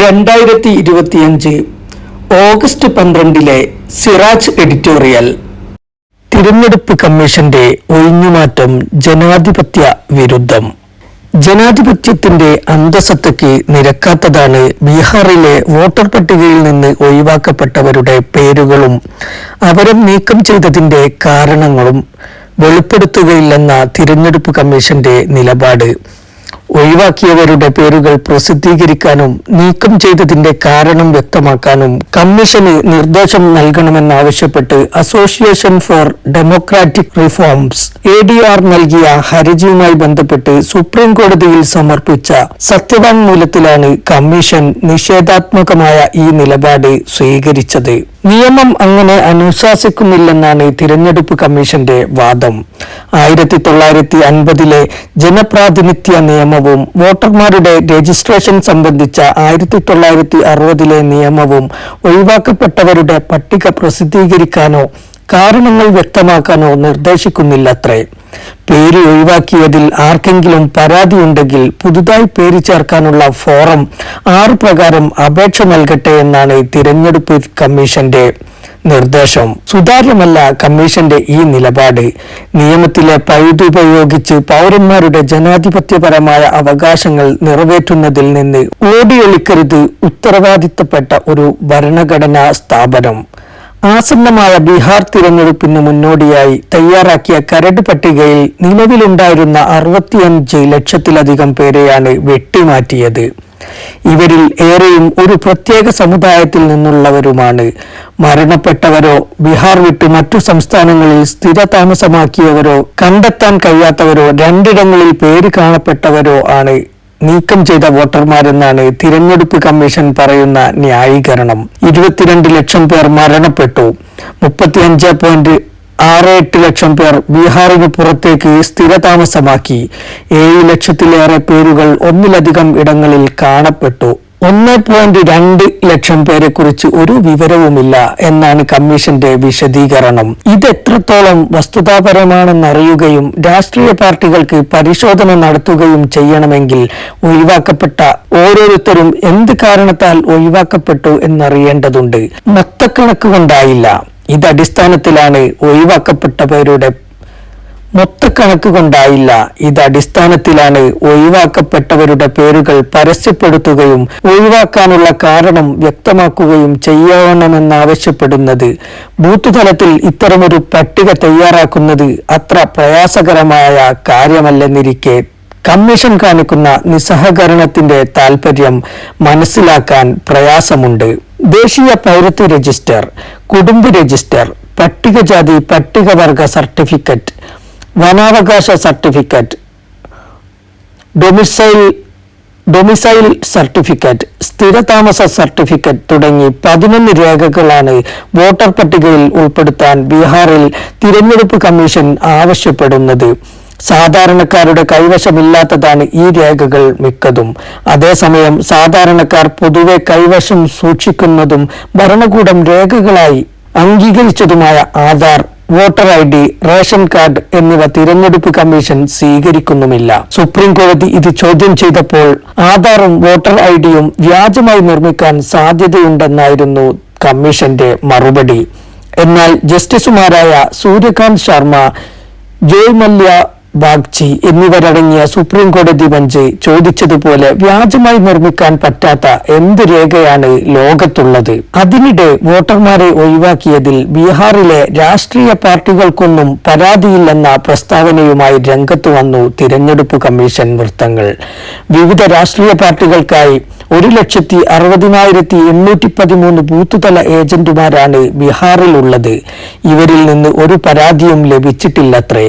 രണ്ടായിരത്തി ഇരുപത്തിയഞ്ച് August പന്ത്രണ്ടിലെ Siraj editorial തിരഞ്ഞെടുപ്പ് കമ്മീഷന്റെ ഒഴിഞ്ഞുമാറ്റം ജനാധിപത്യ വിരുദ്ധം. ജനാധിപത്യത്തിന്റെ അന്തസത്തയ്ക്ക് നിരക്കാത്തതാണ് ബീഹാറിലെ വോട്ടർ പട്ടികയിൽ നിന്ന് ഒഴിവാക്കപ്പെട്ടവരുടെ പേരുകളും അവരും നീക്കം ചെയ്തതിന്റെ കാരണങ്ങളും വെളിപ്പെടുത്തുകയില്ലെന്ന തിരഞ്ഞെടുപ്പ് കമ്മീഷന്റെ നിലപാട്. ഒഴിവാക്കിയവരുടെ പേരുകൾ പ്രസിദ്ധീകരിക്കാനും നീക്കം ചെയ്തതിന്റെ കാരണം വ്യക്തമാക്കാനും കമ്മീഷന് നിർദ്ദേശം നൽകണമെന്നാവശ്യപ്പെട്ട് association for democratic reforms A D R നൽകിയ ഹർജിയുമായി ബന്ധപ്പെട്ട് സുപ്രീം കോടതിയിൽ സമർപ്പിച്ച സത്യവാങ്മൂലത്തിലാണ് കമ്മീഷൻ നിഷേധാത്മകമായ ഈ നിലപാട് സ്വീകരിച്ചത്. നിയമം അങ്ങനെ അനുശാസിക്കുന്നില്ലെന്നാണ് തിരഞ്ഞെടുപ്പ് കമ്മീഷന്റെ വാദം. ആയിരത്തി തൊള്ളായിരത്തി അൻപതിലെ ജനപ്രാതിനിധ്യ നിയമവും വോട്ടർമാരുടെ രജിസ്ട്രേഷൻ സംബന്ധിച്ച ആയിരത്തി തൊള്ളായിരത്തി അറുപതിലെ നിയമവും ഒഴിവാക്കപ്പെട്ടവരുടെ പട്ടിക പ്രസിദ്ധീകരിക്കാനോ കാരണങ്ങൾ വ്യക്തമാക്കാനോ നിർദ്ദേശിക്കുന്നില്ലത്രേ. പേര് ഒഴിവാക്കിയതിൽ ആർക്കെങ്കിലും പരാതിയുണ്ടെങ്കിൽ പുതുതായി പേര് ചേർക്കാനുള്ള ഫോറം ആറ് പ്രകാരം അപേക്ഷ നൽകട്ടെ എന്നാണ് തിരഞ്ഞെടുപ്പ് കമ്മീഷന്റെ നിർദ്ദേശം. സുതാര്യമല്ല കമ്മീഷന്റെ ഈ നിലപാട്. നിയമത്തിലെ പഴുതുപയോഗിച്ച് പൗരന്മാരുടെ ജനാധിപത്യപരമായ അവകാശങ്ങൾ നിറവേറ്റുന്നതിൽ നിന്ന് ഓടിയൊളിക്കരുത് ഉത്തരവാദിത്തപ്പെട്ട ഒരു ഭരണഘടനാ സ്ഥാപനം. ആസന്നമായ ബീഹാർ തിരഞ്ഞെടുപ്പിന് മുന്നോടിയായി തയ്യാറാക്കിയ കരട് പട്ടികയിൽ നിലവിലുണ്ടായിരുന്ന അറുപത്തിയഞ്ച് ലക്ഷത്തിലധികം പേരെയാണ് വെട്ടിമാറ്റിയത്. ഇവരിൽ ഏറെയും ഒരു പ്രത്യേക സമുദായത്തിൽ നിന്നുള്ളവരുമാണ്. മരണപ്പെട്ടവരോ ബീഹാർ വിട്ട് മറ്റു സംസ്ഥാനങ്ങളിൽ സ്ഥിര താമസമാക്കിയവരോ കണ്ടെത്താൻ കഴിയാത്തവരോ രണ്ടിടങ്ങളിൽ പേര് കാണപ്പെട്ടവരോ ആണ്. നീക്കം ചെയ്ത വോട്ടർമാരെന്നാണ് തിരഞ്ഞെടുപ്പ് കമ്മീഷൻ പറയുന്ന ന്യായീകരണം. ഇരുപത്തിരണ്ട് ലക്ഷം പേർ മരണപ്പെട്ടു. മുപ്പത്തിയഞ്ച് പോയിന്റ് ആറ് എട്ട് ലക്ഷം പേർ ബീഹാറിന് പുറത്തേക്ക് സ്ഥിരതാമസമാക്കി. ഏഴ് ലക്ഷത്തിലേറെ പേരുകൾ ഒന്നിലധികം ഇടങ്ങളിൽ കാണപ്പെട്ടു. ഒന്ന് പോയിന്റ് രണ്ട് ലക്ഷം പേരെ കുറിച്ച് ഒരു വിവരവുമില്ല എന്നാണ് കമ്മീഷന്റെ വിശദീകരണം. ഇത് എത്രത്തോളം വസ്തുതാപരമാണെന്നറിയുകയും രാഷ്ട്രീയ പാർട്ടികൾക്ക് പരിശോധന നടത്തുകയും ചെയ്യണമെങ്കിൽ ഒഴിവാക്കപ്പെട്ട ഓരോരുത്തരും എന്ത് കാരണത്താൽ ഒഴിവാക്കപ്പെട്ടു എന്നറിയേണ്ടതുണ്ട്. മൊത്തക്കണക്ക് കൊണ്ടായില്ല. ഇത് അടിസ്ഥാനത്തിലാണ് ഒഴിവാക്കപ്പെട്ടവരുടെ മൊത്തക്കണക്ക് കൊണ്ടായില്ല. ഇത് അടിസ്ഥാനത്തിലാണ് ഒഴിവാക്കപ്പെട്ടവരുടെ പേരുകൾ പരസ്യപ്പെടുത്തുകയും ഒഴിവാക്കാനുള്ള കാരണം വ്യക്തമാക്കുകയും ചെയ്യണമെന്നാവശ്യപ്പെടുന്നത് ബൂത്ത് തലത്തിൽ ഇത്തരമൊരു പട്ടിക തയ്യാറാക്കുന്നത് അത്ര പ്രയാസകരമായ കാര്യമല്ലെന്നിരിക്കെ കമ്മീഷൻ കാണിക്കുന്ന നിസ്സഹകരണത്തിന്റെ താൽപര്യം മനസ്സിലാക്കാൻ പ്രയാസമുണ്ട്. ദേശീയ പൗരത്വ രജിസ്റ്റർ കുടുംബ രജിസ്റ്റർ പട്ടികജാതി പട്ടികവർഗ സർട്ടിഫിക്കറ്റ് വനാവകാശ സർട്ടിഫിക്കറ്റ് ഡൊമിസൈൽ ഡൊമിസൈൽ സർട്ടിഫിക്കറ്റ് സ്ഥിരതാമസ സർട്ടിഫിക്കറ്റ് തുടങ്ങി പതിനൊന്ന് രേഖകളാണ് വോട്ടർ പട്ടികയിൽ ഉൾപ്പെടുത്താൻ ബീഹാറിൽ തിരഞ്ഞെടുപ്പ് കമ്മീഷൻ ആവശ്യപ്പെടുന്നത്. സാധാരണക്കാരുടെ കൈവശമില്ലാത്തതാണ് ഈ രേഖകൾ മിക്കതും. അതേസമയം സാധാരണക്കാർ പൊതുവെ കൈവശം സൂക്ഷിക്കുന്നതും ഭരണകൂടം രേഖകളായി അംഗീകരിച്ചതുമായ Aadhaar voter I D ration card എന്നിവ തിരഞ്ഞെടുപ്പ് കമ്മീഷൻ സ്വീകരിക്കുന്നുമില്ല. സുപ്രീം കോടതി ഇത് ചോദ്യം ചെയ്തപ്പോൾ ആധാറും വോട്ടർ ഐ ഡിയും വ്യാജമായി നിർമ്മിക്കാൻ സാധ്യതയുണ്ടെന്നായിരുന്നു കമ്മീഷന്റെ മറുപടി. എന്നാൽ ജസ്റ്റിസുമാരായ സൂര്യകാന്ത് ശർമ്മ ജോയ് മല്യ ബാഗ്ചി എന്നിവരടങ്ങിയ സുപ്രീം കോടതി ബെഞ്ച് ചോദിച്ചതുപോലെ വ്യാജമായി നിർമ്മിക്കാൻ പറ്റാത്ത എന്ത് രേഖയാണ് ലോകത്തുള്ളത്? അതിനിടെ വോട്ടർമാരെ ഒഴിവാക്കിയതിൽ ബീഹാറിലെ രാഷ്ട്രീയ പാർട്ടികൾക്കൊന്നും പരാതിയില്ലെന്ന പ്രസ്താവനയുമായി രംഗത്തു വന്നു തിരഞ്ഞെടുപ്പ് കമ്മീഷൻ വൃത്തങ്ങൾ. വിവിധ രാഷ്ട്രീയ പാർട്ടികൾക്കായി ഒരു ലക്ഷത്തി അറുപതിനായിരത്തി എണ്ണൂറ്റി പതിമൂന്ന് ബൂത്തുതല ഏജന്റുമാരാണ് ബീഹാറിലുള്ളത്. ഇവരിൽ നിന്ന് ഒരു പരാതിയും ലഭിച്ചിട്ടില്ലത്രേ.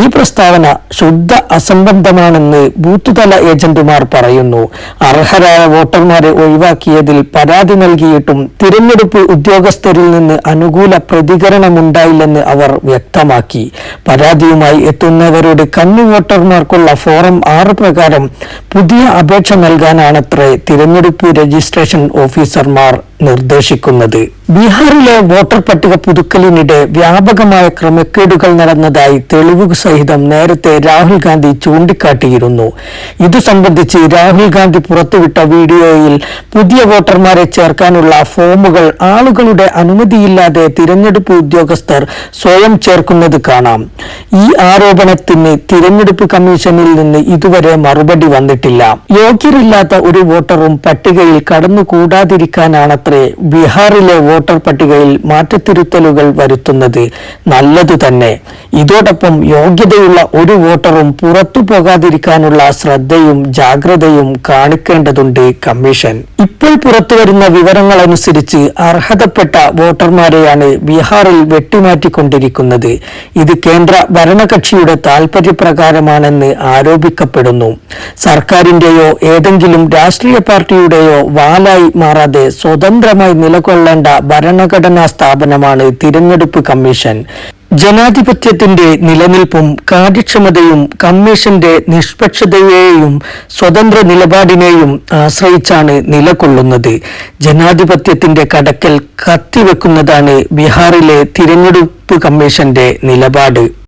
ഈ പ്രസ്താവന ശുദ്ധ അസംബന്ധമാണെന്ന് ബൂത്തുതല ഏജന്റുമാർ പറയുന്നു. അർഹരായ വോട്ടർമാരെ ഒഴിവാക്കിയതിൽ പരാതി നൽകിയിട്ടും തിരഞ്ഞെടുപ്പ് ഉദ്യോഗസ്ഥരിൽ നിന്ന് അനുകൂല പ്രതികരണമുണ്ടായില്ലെന്ന് അവർ വ്യക്തമാക്കി. പരാതിയുമായി എത്തുന്നവരുടെ കണ്ണു വോട്ടർമാർക്കുള്ള ഫോറം ആറ് പ്രകാരം പുതിയ അപേക്ഷ നൽകാനാണത്രേ തിരഞ്ഞെടുപ്പ് രജിസ്ട്രേഷൻ ഓഫീസർമാർ നിർദ്ദേശിക്കുന്നത്. ബീഹാറിലെ വോട്ടർ പട്ടിക പുതുക്കലിനിടെ വ്യാപകമായ ക്രമക്കേടുകൾ നടന്നതായി തെളിവ് സഹിതം നേരത്തെ രാഹുൽ ഗാന്ധി ചൂണ്ടിക്കാട്ടിയിരുന്നു. ഇതു സംബന്ധിച്ച് രാഹുൽ ഗാന്ധി പുറത്തുവിട്ട വീഡിയോയിൽ പുതിയ വോട്ടർമാരെ ചേർക്കാനുള്ള ഫോമുകൾ ആളുകളുടെ അനുമതിയില്ലാതെ തിരഞ്ഞെടുപ്പ് ഉദ്യോഗസ്ഥർ സ്വയം ചേർക്കുന്നത് കാണാം. ഈ ആരോപണത്തിന് തിരഞ്ഞെടുപ്പ് കമ്മീഷനിൽ നിന്ന് ഇതുവരെ മറുപടി വന്നിട്ടില്ല. യോഗ്യരില്ലാത്ത ഒരു വോട്ടറും പട്ടികയിൽ കടന്നുകൂടാതിരിക്കാനാണത്രേ ബീഹാറിലെ വോട്ടർ പട്ടികയിൽ മാറ്റത്തിരുത്തലുകൾ വരുത്തുന്നത് നല്ലതു തന്നെ ഇതോടൊപ്പം യോഗ്യതയുള്ള ഒരു വോട്ടറും പുറത്തു പോകാതിരിക്കാനുള്ള ശ്രദ്ധയും ജാഗ്രതയും കാണിക്കേണ്ടതുണ്ട് കമ്മീഷൻ. ഇപ്പോൾ പുറത്തുവരുന്ന വിവരങ്ങൾ അനുസരിച്ച് അർഹതപ്പെട്ട വോട്ടർമാരെയാണ് ബീഹാറിൽ വെട്ടിമാറ്റിക്കൊണ്ടിരിക്കുന്നത്. ഇത് കേന്ദ്ര ഭരണകക്ഷിയുടെ താൽപര്യപ്രകാരമാണെന്ന് ആരോപിക്കപ്പെടുന്നു. സർക്കാരിന്റെയോ ഏതെങ്കിലും രാഷ്ട്രീയ പാർട്ടിയുടെയോ വാലായി മാറാതെ സ്വതന്ത്രമായി നിലകൊള്ളേണ്ട ഭരണഘടനാ സ്ഥാപനമാണ് തിരഞ്ഞെടുപ്പ് കമ്മീഷൻ. ജനാധിപത്യത്തിന്റെ നിലനിൽപ്പും കാര്യക്ഷമതയും കമ്മീഷന്റെ നിഷ്പക്ഷതയെയും സ്വതന്ത്ര നിലപാടിനെയും ആശ്രയിച്ചാണ് നിലകൊള്ളുന്നത്. ജനാധിപത്യത്തിന്റെ കടക്കൽ കത്തിവെക്കുന്നതാണ് ബീഹാറിലെ തിരഞ്ഞെടുപ്പ് കമ്മീഷന്റെ നിലപാട്.